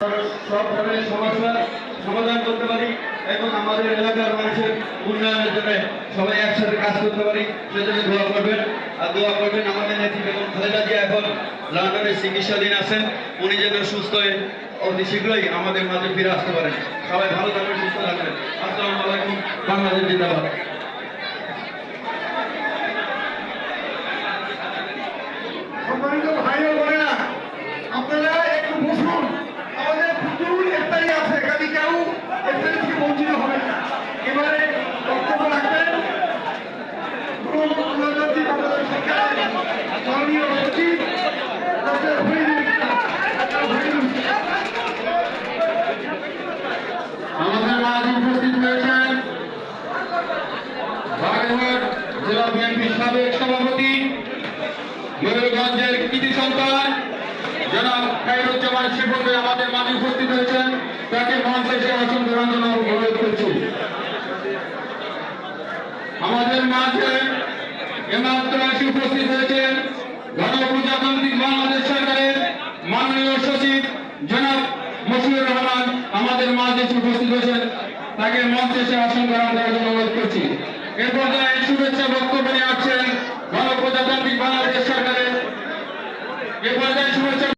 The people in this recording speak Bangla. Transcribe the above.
সব আমাদের চিকিৎসাধীন আছেন। উনি যেন সুস্থ হয়ে অতি শীঘ্রই আমাদের মাঝে ফিরে আসতে পারেন। সবাই ভালো থাকবেন, সুস্থ থাকবেন। আসসালামু আলাইকুম, বাংলাদেশ জিন্দাবাদ। সম্মানিত ভাই আমাদের মাঝে উপস্থিত হয়েছেন বাগেরহাট জেলা বিএনপির সাবেক সভাপতি ময়ূরগঞ্জের কৃতি সন্তান, জনাব খাইরুজ্জামান শিবকে আমাদের হয়েছেন। তাকে মঞ্চে সে আসন গ্রহণ জন্য অনুরোধ করছি উপস্থিত হয়েছেন জনাব মশিউর রহমান আমাদের মাঝে উপস্থিত হয়েছেন। তাকে মঞ্চে এসে আসন গ্রহণ করার জন্য অনুরোধ করছি। এরপর শুভেচ্ছা বক্তব্য নিয়ে